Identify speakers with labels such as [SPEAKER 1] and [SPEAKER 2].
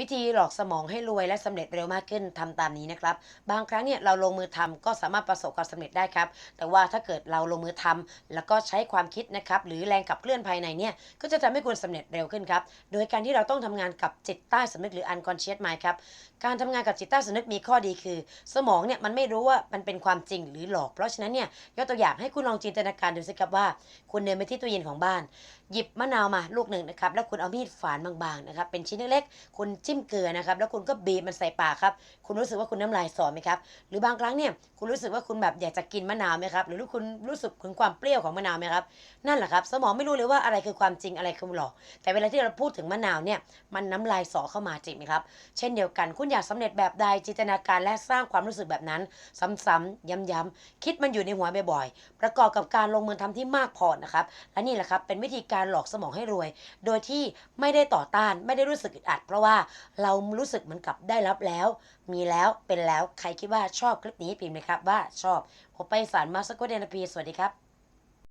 [SPEAKER 1] วิธีหลอกสมองให้รวยและสำเร็จเร็วมากขึ้นทำตามนี้นะครับ บางครั้งเนี่ยเราลงมือทำก็สามารถประสบความสำเร็จได้ครับ แต่ว่าถ้าเกิดเราลงมือทำแล้วก็ใช้ความคิดนะครับหรือแรงขับเคลื่อนภายในเนี่ยก็จะทำให้คุณสำเร็จเร็วขึ้นครับ โดยการที่เราต้องทำงานกับจิตใต้สำนึกหรือ unconscious mind ครับ การทำงานกับจิตใต้สำนึกมีข้อดีคือ สมองเนี่ยมันไม่รู้ว่ามันเป็นความจริงหรือหลอก เพราะฉะนั้นเนี่ยยกตัวอย่างให้คุณลองจินตนาการดูสิครับว่า คุณเดินไปที่ตู้เย็นของบ้าน หยิบมะนาวมาลูกหนึ่งนะครับแล้วคุณเอามีดฝานบางๆนะครับเป็นชิ้นเล็กๆคุณจิ้มเกลือนะครับ แล้วคุณก็บีบมันใส่ปากครับ คุณรู้สึกว่าคุณน้ำลายสอไหมครับ หรือบางครั้งเนี่ย คุณรู้สึกว่าคุณแบบอยากจะกินมะนาวไหมครับ หรือคุณรู้สึกถึงความเปรี้ยวของมะนาวไหมครับ นั่นแหละครับ สมองไม่รู้เลยว่าอะไรคือความจริงอะไรคือหลอก แต่เวลาที่เราพูดถึงมะนาวเนี่ย มันน้ำลายสอเข้ามาจริงไหมครับ เช่นเดียวกัน คุณอยากสำเร็จแบบใด จินตนาการและสร้างความรู้สึกแบบนั้น ซ้ำๆย้ำๆคิดมันอยู่ในหัวบ่อยๆ ประกอบกับการลงมือทำที่มากพอนะครับ และนี่แหละครับ เป็นวิธีการหลอกสมองให้รวย โดยที่ไม่ได้ต่อต้าน ไม่ได้รู้สึกอึดอัด เพราะว่าเรารู้สึกเหมือนกับได้รับแล้ว มีแล้วเป็นแล้วใครคิดว่าชอบคลิปนี้พิมพ์เลยครับว่าชอบผมไปสารมาสกกเดนพีสวัสดีครับ